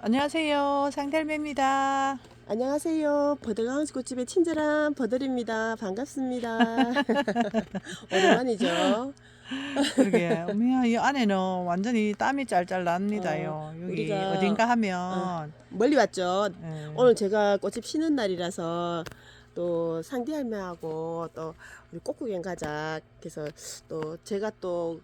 안녕하세요. 상달매입니다. 안녕하세요. 버들하우스 꽃집의 친절한 버들입니다. 반갑습니다. 오랜만이죠. 그러게. 어머야, 이 안에는 완전히 땀이 짤짤 납니다요. 어, 여기 우리가- 어딘가 하면. 멀리 왔죠. 예. 오늘 제가 꽃집 쉬는 날이라서 또 상디 할매하고 또 우리 꽃구경 가자. 그래서 또 제가 또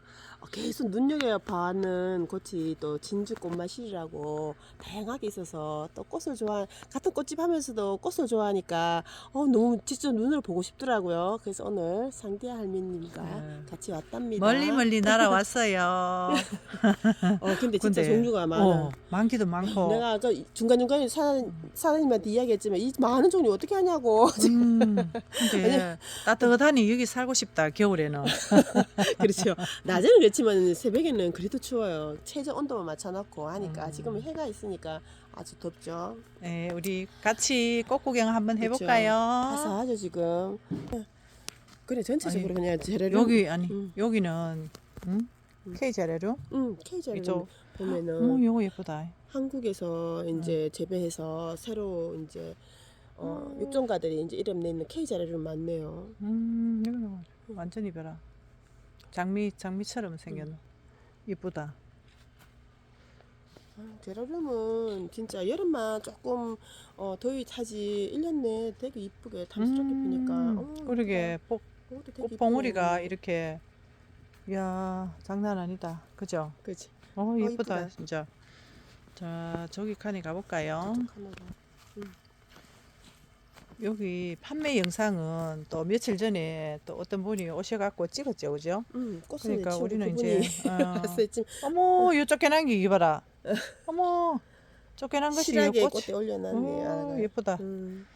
계속 눈여겨 봐는 꽃이 또 진주 꽃마실이라고 다양하게 있어서 또 꽃을 좋아 같은 꽃집 하면서도 꽃을 좋아하니까 어 너무 진짜 눈으로 보고 싶더라고요. 그래서 오늘 상디 할매님과 네. 같이 왔답니다. 멀리 멀리 날아왔어요. 어 근데 진짜 근데, 종류가 많아. 어, 많기도 많고. 내가 아까 중간 중간에 사장 사장님한테 이야기했지만 이 많은 종류 어떻게 하냐고. 음, 근데 따뜻하니 여기 살고 싶다 겨울에는. 그렇죠. 낮에는 그렇지만 새벽에는 그래도 추워요. 최저 온도만 맞춰놓고 하니까 음. 지금 해가 있으니까 아주 덥죠. 예, 우리 같이 꽃 구경 한번. 해볼까요? 화사하죠 지금. 그래 전체적으로 아니, 그냥 재래로. 여기 아니 음. 여기는 음? 음. K? 응 K자를 이쪽. 보면은 어머 요거 예쁘다. 한국에서 이제 재배해서 새로 이제 어, 음. 육종가들이 이제 이름 내는 K 자리를 많네요. 음, 이거 완전히 별아. 장미 장미처럼 생겼네. 이쁘다. 제라늄은 진짜 여름만 조금 어, 더위 타지 1년 내에 되게 이쁘게 탐스럽게 피니까 음, 어, 그러게 이쁘네요. 이렇게 야 장난 아니다. 그죠? 그치 어 예쁘다 이쁘다. 진짜. 자 저기 칸에 가볼까요? 여기 판매 영상은 또 며칠 전에 또 어떤 분이 오셔갖고 찍었죠, 그죠? 음, 꽃을 그러니까 우리는 그분이 이제 어, 봤어요. 지금 어머 요 쫓겨난 게 이봐라. 어머 쫓겨난 것이 요 실하게 꽃. 꽃에 올려놨네. 어, 아, 예쁘다. 음.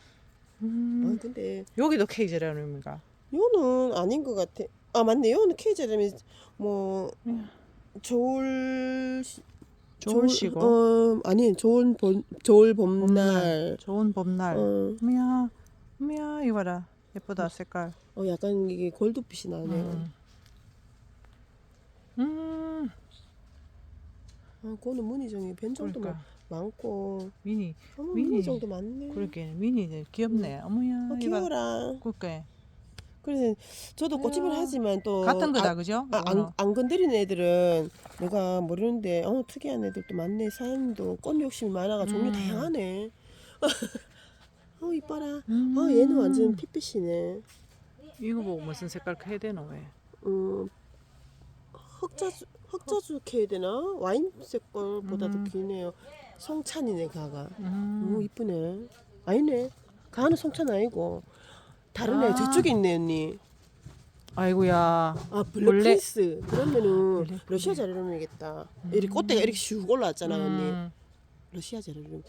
음, 아, 근데 여기도 케이지라는가? 요는 아닌 것 같아. 아 맞네. 요는 케이제라면 뭐 음. 좋을 좋으시고 어 아니 좋은 봄 좋을 봄날. 좋은 봄날. 어, 어머야, 어머야 이거 봐라. 예쁘다 색깔. 어 약간 이게 골드빛이 나네. 음. 음, 아, 그거는 무늬종이 변종도 그러니까 많고. 미니. 어머 미니. 무늬종도 많네. 그러게 미니 귀엽네. 어머야, 어, 이거 귀여워라. 그러니까 그래서 저도 꽃집을 이야. 하지만 또 같은 거다 아, 그죠? 아, 안, 안 건드리는 애들은 내가 모르는데 어 특이한 애들도 많네. 사장님도 꽃 욕심이 많아가 종류 음. 다양하네. 어 이뻐라. 음. 어 얘는 완전 핏빛이네. 이거 보고 무슨 색깔 해야 되노 왜? 음 흑자주 흑자주 해야 되나? 와인 색깔보다도 음. 기네요. 성찬이네 가가. 음. 오 이쁘네. 아니네. 가는 성찬 아니고 다른 애 아. 저쪽에 있네 언니. 아이고야. 아 블랙 원래- 프린스. 그러면은 블랙 러시아 자르름이겠다. 이렇게 꽃대가 이렇게 슉 올라왔잖아 언니. 음, 러시아 자르름.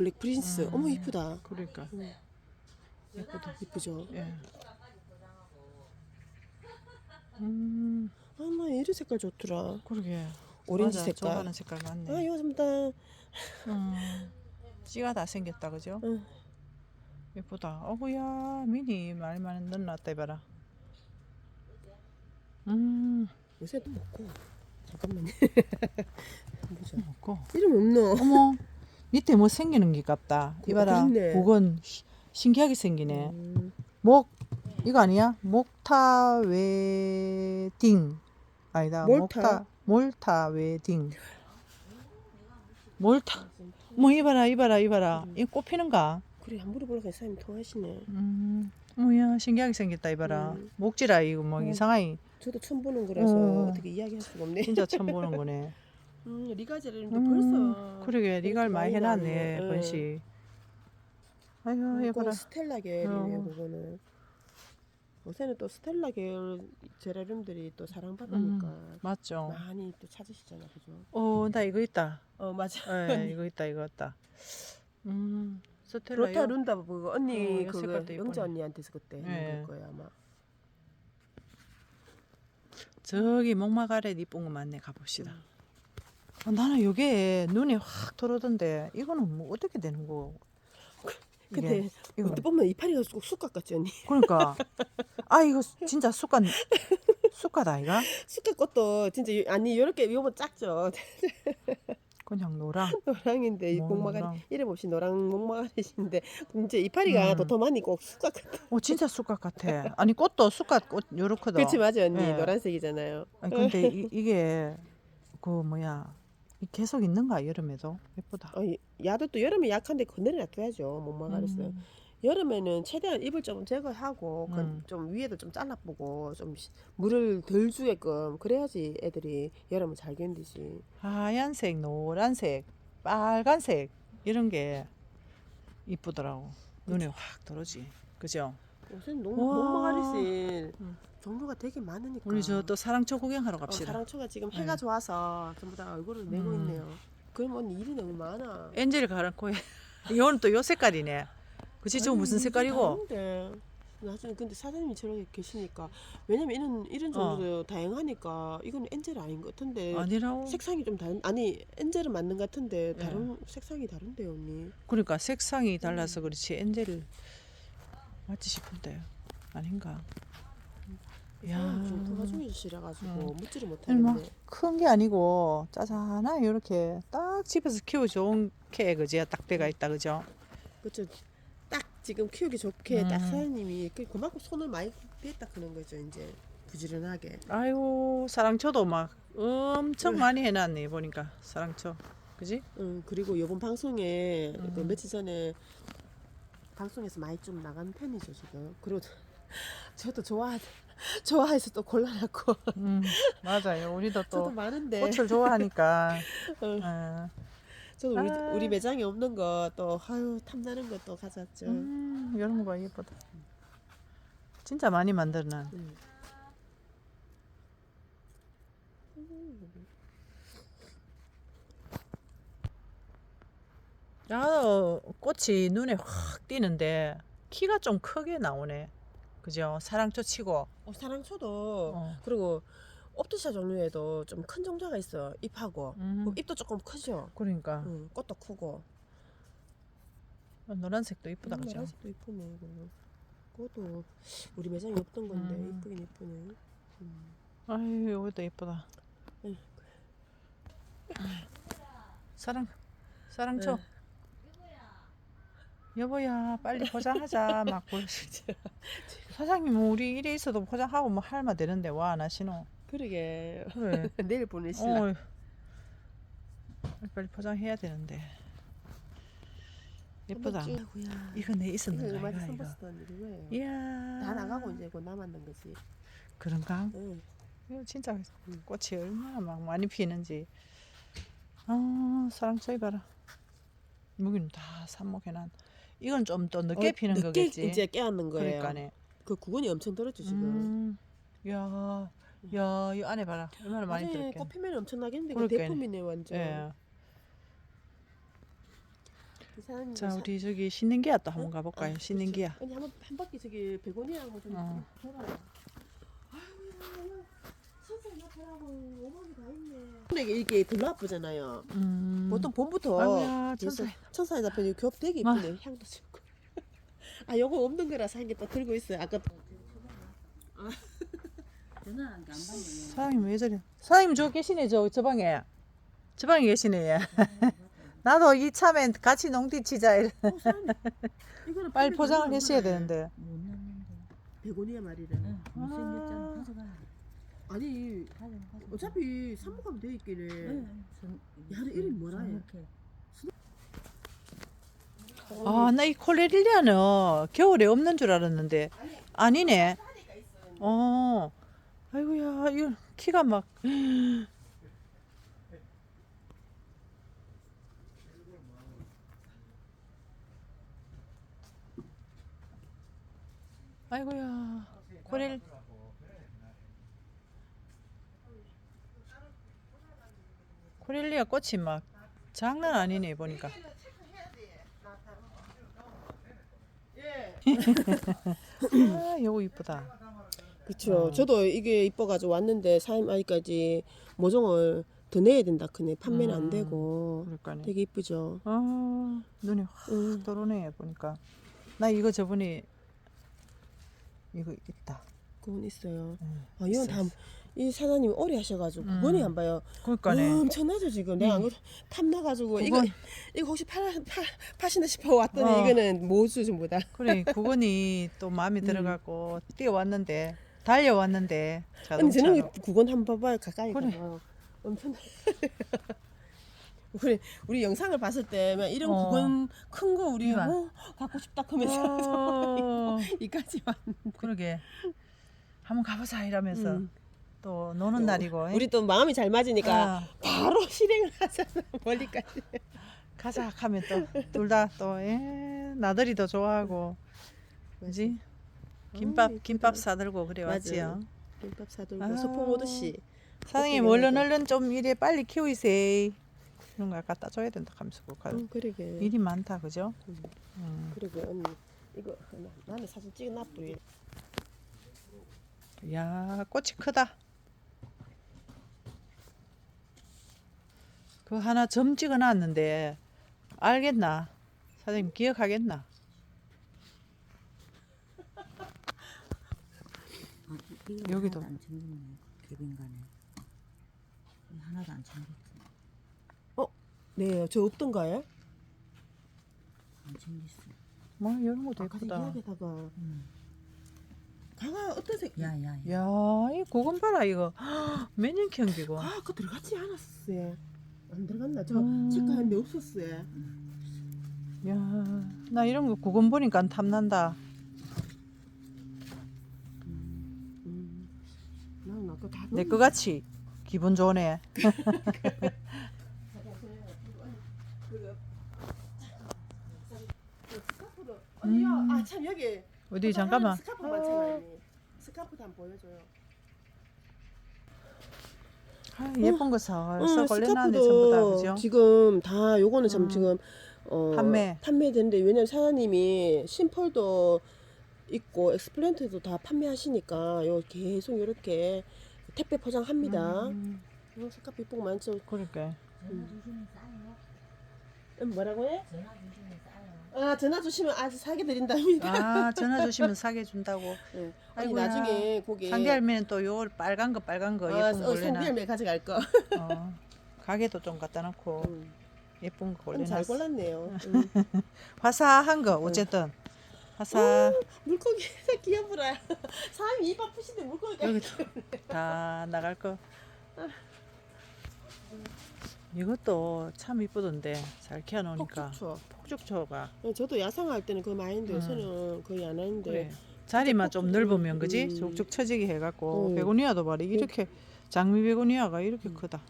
블랙 프린스. 음. 어머 이쁘다. 그러니까 음, 예쁘다. 이쁘죠. 예. 음, 아나 이런 색깔 좋더라. 그러게. 오렌지 맞아, 색깔. 좋아하는 색깔 맞네. 아 요즘 다 음, 씨가 다 생겼다 그죠? 응. 예쁘다. 어구야 미니 많이 넣어놨다 이봐라. 음, 요새도 먹고. 잠깐만요. 보자. 먹고. 이름 없노? 어머, 밑에 뭐 생기는 게 같다. 그- 이봐라. 그렇네. 복은 시- 신기하게 생기네. 음, 목 이거 아니야? 목타 웨딩 아니다. 몰타? 목타 몰타 웨딩. 몰타. 뭐 이봐라 이봐라 이봐라. 이 꽃피는가? 그래 한 물어보려고 사람이 통하시네. 음. 뭐야 신기하게 생겼다 이봐라. 음. 목지라 이거 뭐 어. 이상하이 저도 처음 보는 거라서 어. 어 떻게 이야기할 수가 없네. 진짜 처음 보는 거네. 음, 리가제라는데 음, 벌써 그러게 리갈 많이 해놨네 나네. 번식. 아유 이거 예뻐라. 스텔라 계열이네 어. 그거는. 요새는 또 스텔라 계열 제라늄들이 또 사랑받으니까 음, 맞죠. 많이 또 찾으시잖아, 그죠? 어나 이거 있다. 어 맞아. 예, 이거 있다 이거 있다. 음 스텔라 로타 이거- 룬다 그거 언니 어, 그거 색깔도 영자 이쁘네. 언니한테서 그때 예. 했는 걸 거야 아마. 저기 목막 아래 이쁜 거 많네 가봅시다. 어, 나는 요게 눈에 확 들어오던데 이거는 뭐 어떻게 되는 거? 이게, 근데 이거 어떻게 보면 이파리가 쑥 쑥갓 같지 언니. 그러니까 아 이거 진짜 쑥갓 쑥갓 아이가? 쑥갓 꽃도 진짜 요- 아니 요렇게 요거 작죠. 그냥 노랑. 노랑인데 이 뭐, 목마가리 노랑. 이름 없이 노랑 목마가리인데 이제 이파리가 음. 도톰하니 꼭 쑥갓 같아. 어 진짜 쑥갓 같아. 아니 꽃도 쑥갓 꽃 요렇거든. 그렇지 맞아 언니 예. 노란색이잖아요. 아니 근데 이, 이게 그 뭐야 이 계속 있는가 여름에도 예쁘다. 어, 이- 야도 또 여름에 약한데 그늘에 놔둬야죠 목마가리스. 음. 여름에는 최대한 잎을 좀 제거하고 그 음. 좀 위에도 좀 잘라보고 좀 시- 물을 덜 주게끔 그래야지 애들이 여름을 잘 견디지. 하얀색, 노란색, 빨간색 이런 게 이쁘더라고. 눈에 확 들어오지. 그죠? 농- 우와. 목마가리스 음. 종류가 되게 많으니까. 우리 저 또 사랑초 구경하러 어, 갑시다. 사랑초가 지금 해가 네. 좋아서 전부 다 얼굴을 내고 음. 있네요. 그럼 언니 일이 너무 많아. 엔젤 가랑코 해. 이거는 또요 색깔이네. 그치? 아니, 무슨 색깔이고? 다른데. 나중에 근데 사장님이 저렇게 계시니까 왜냐면 이런 이런 어. 종류도 다양하니까 이건 엔젤 아닌 것 같은데 아니라고. 색상이 좀 다른 아니 엔젤은 맞는 것 같은데 예. 다른 색상이 다른데요 언니. 그러니까 색상이 달라서 그렇지 엔젤 맞지 싶은데 아닌가? 야. 야, 지금 토마중이시라 가지고 음. 묻지를 못하는데. 큰 게 아니고 짜잔하 이렇게 딱 집에서 키워 좋은 캐 그지? 딱대가 있다 그죠? 그렇죠. 딱 지금 키우기 좋게 딱 음. 사장님이 그- 그만큼 손을 많이 뺐다 그런 거죠 이제 부지런하게. 아이고 사랑초도 막 엄청 많이 해놨네 보니까 사랑초 그지? 음 그리고 이번 방송에 음. 그 며칠 전에 방송에서 많이 좀 나간 편이죠 지금. 그리고 저도 좋아 좋아해서 또 골라놨고 음 맞아요 우리도 저도 또 많은데 꽃을 좋아하니까 어, 어. 저도 우리, 아. 우리 매장에 없는 거 또 아유 탐나는 거 또 가져왔죠. 음 이런 거 예쁘다 진짜 많이 만들어놨 음. 야 꽃이 눈에 확 띄는데 키가 좀 크게 나오네 그죠? 사랑초 치고 어, 사랑초도 어. 그리고 옵티샤 종류에도 좀 큰 종자가 있어요. 잎하고 음, 그럼 잎도 조금 크죠. 그러니까 응, 꽃도 크고. 노란색도 이쁘다 음, 그죠? 노란색도 이쁘네 이거. 그것도 우리 매장에 없던 건데 음. 이쁘긴 이쁘네. 음. 아유 여기도 예쁘다 응. 사랑 사랑초 네. 여보야 빨리 포장하자 막 그러시지 사장님 뭐 우리 일에 있어도 포장하고 뭐 할만 되는데 와 안 하시노 그러게 그래 내일 보내실라. 어, 빨리 포장해야 되는데 예쁘다 아이고야. 이거 내 이거 있었는 거야 음악이 이거 선버스던 누구예요? 이야 다 나가고 이제 그거 남았는 거지. 그런가? 응. 이거 진짜 꽃이 얼마나 막 많이 피는지 아 사랑초이 봐라 무기는 다 삽목해놨 이건 좀 더 늦게 어, 피는 늦게 거겠지 이제 깨닫는 거예요. 그러니까네 그 구근이 엄청 들었죠 지금. 음, 야, 야, 이 안에 봐라 얼마나 많이 들었게 꽃 피면 엄청 나겠는데 그 그러니까요. 대품이네 완전. 예. 이 사장님 자 사- 우리 저기 신는기야 또 한번 어? 가볼까요 아, 신는기야 아니 한번 한 바퀴 저기 베고니아하고 좀 어. 아유, 선생 나더라고 오만이 다 있네. 근데 이게, 이게 별로 아프잖아요. 음. 보통 봄부터 아이고야 천사에 천사에 잡힌 겹 되게 아. 이쁘네 향도 좋고. 아 요거 없는 거라서 한 개 또 들고 있어요. 아까 전화한 게안 받네. 사장님 왜 저래 사장님 저 계시네 저, 저 방에 저 방에 계시네 얘. 나도 이 참에 같이 농디 치자 이래. 어, 사장님, 이거는 빨리 포장을 거네. 되는데 못 넣는데. 베고니아 말이래. 응, 못생겼잖아. 가져가. 아니 가져, 가져. 어차피 삽목하면 돼 있기는. 응, 선- 야는 이름이 뭐라 해? 아 나 이 콜레릴리아는 겨울에 없는 줄 알았는데. 아니네. 어. 아이고야 이거 키가 막. 아이고야 콜렐 콜렐리아 꽃이 막 장난 아니네 보니까 아 요거 이쁘다 그렇죠. 어. 저도 이게 이뻐가지고 왔는데 사임아이까지 모종을 더 내야 된다 크네. 판매는 안 음. 되고 그러니까네 되게 이쁘죠. 아 눈이 확 음. 들어오네 보니까 나 이거 저번에 이거 있다 그건 있어요. 음, 아, 이건 있어, 다 있어. 이 사장님이 오래 하셔가지고 음. 그거니 안 봐요. 그러니까네. 엄청나죠 지금. 내가 안 그래도 탐나가지고 이거 그건- 이거 혹시 파, 파 파시나 싶어 왔더니 어. 이거는 모수 전부 다. 그래 구건이 또 마음에 음. 들어가고 뛰어왔는데 달려왔는데 아니 자동차로 저는 구건 한번 봐봐요 가까이 그래. 가봐요. 엄청. 우리 우리 영상을 봤을 때면 이런 어. 구건 큰 거 우리 이만. 뭐 갖고 싶다 하면서 어, 이까지 왔는데. 그러게 한번 가보자 이러면서 음. 또 노는 날이고 우리 또 마음이 잘 맞으니까 아, 바로 실행을 하잖아 멀리까지. 가자 하면 또 둘 다 또 나들이도 좋아하고 김밥 어, 김밥 예쁘다. 사들고 그래 맞아요. 왔지요 김밥 사들고 아. 소풍 오듯이. 사장님 얼른. 얼른 좀 이래 빨리 키우이세 이런 거 갖다 줘야 된다 하면서 그 가- 응 그러게. 일이 많다 그죠 음. 음. 그러게 언니 이거 나는 사진 뿌리. 야 꽃이 크다 그 하나 점 찍어 놨는데 알겠나 사장님 기억하겠나 아, 이- 여기도. 하나도 안 챙겼네. 개빈간에. 하나도 안 챙겼어. 네, 저 없던가요? 안 챙겼어. 뭐 이런 것도 아까 예쁘다 이야기다가 응. 가가 어떤 색? 야, 야, 야. 야 이 고건 봐라 이거 몇년 키운기고 아, 그거 들어갔지 않았어요. 안 들어갔나? 저 음. 체크하는데 없었어요. 야 나 이런 거 고건 보니까 탐난다 음. 나는 아까 다 내 거 같이 기분 좋네. 음. 아, 참 여기 어디 잠깐만 스카프 많잖아, 언니. 스카프도 한번 보여줘요. 아, 예쁜 거 살살 응, 걸려놨네 전부 다 그죠 지금 다 요거는 참 음. 지금 어, 판매. 판매되는데 왜냐면 사장님이 심펄도 있고 엑스플랜트도 다 판매하시니까 요 계속 이렇게 택배 포장합니다. 음, 요 스카프 이쁜 거 많죠? 그러니까. 음, 뭐라고 해? 전화. 아 전화 주시면 아주 사게 드린답니다. 아 전화 주시면 사게 준다고 응. 아니 아이고야. 나중에 거기 상대 할매는 또 요 빨간 거 빨간 거 아, 예쁜 거 어, 올려놔 성비할매 가져갈 거. 어, 가게도 좀 갖다 놓고 음, 예쁜 거 음, 잘 올려놨어 골랐네요. 음. 화사한 거 어쨌든 화사 물고기 귀여워라. 사람이 입 아프신데 물고기가 여기 다 나갈 거 이것도 참 이쁘던데 잘 키워놓으니까 폭죽초. 폭죽초가 네, 저도 야상할 때는 그거 많이 했는데 음. 요새는 거의 안 하는데 그래 자리만 좀 넓으면 그지 음. 쭉쭉 처지게 해갖고 음. 베고니아도 봐라 이렇게 장미 베고니아가 이렇게 음. 크다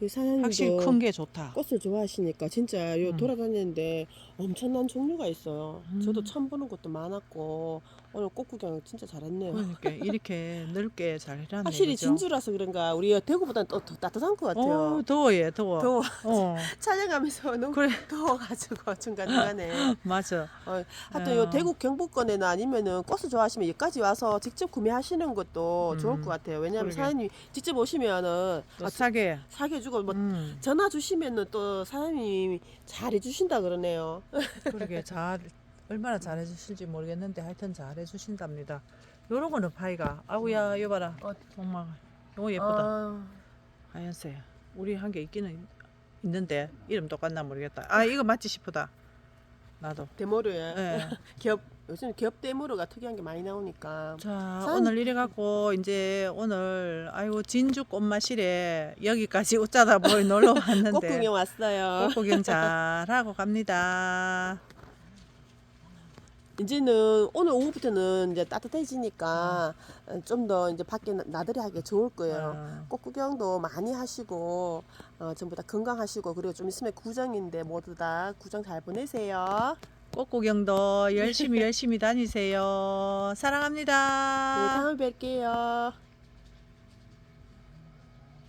이 사장님도 확실히 큰 게 좋다 꽃을 좋아하시니까 진짜 요 음. 돌아다니는데 엄청난 종류가 있어요. 저도 음. 처음 보는 것도 많았고 오늘 꽃 구경 진짜 잘했네요. 그러니까 이렇게 넓게 잘 해놨네 확실히 그죠? 진주라서 그런가 우리 대구보다는 또 더 따뜻한 것 같아요. 어 더워 얘 더워 더워 어 촬영하면서 너무 그래 더워가지고 중간 중간에 맞아 하여튼 어. 요 대구 경북권에나 아니면은 꽃을 좋아하시면 여기까지 와서 직접 구매하시는 것도 음. 좋을 것 같아요. 왜냐하면 그러게. 사장님이 직접 오시면은 또 아, 싸게 사게 주고 뭐 음, 전화 주시면은 또 사장님이 잘 해주신다 그러네요. 그러게 잘 얼마나 잘해주실지 모르겠는데 하여튼 잘해주신답니다. 요런 거는 파이가. 아우야 이거 봐라. 어. 정말. 너무 예쁘다. 아, 하얀색. 우리 한게 있기는 있는데 이름 똑같나 모르겠다. 아 이거 맞지 싶다. 나도. 데모르에. 예. 기업 요즘 기업 데모르가 특이한 게 많이 나오니까 자 산- 오늘 이래 갖고 이제 오늘 아이고 진주 꽃마실에 여기까지 웃자다 보이 놀러 꽃 왔는데 구경 왔어요. 꽃 구경 잘 하고 갑니다 이제는 오늘 오후부터는 이제 따뜻해지니까 좀 더 이제 밖에 나- 나들이 하기 좋을 거예요. 어, 꽃 구경도 많이 하시고 어, 전부 다 건강하시고 그리고 좀 있으면 구정인데 모두 다 구정 잘 보내세요. 꽃 구경도 열심히 열심히 다니세요. 네, 사랑합니다. 다음에 뵐게요.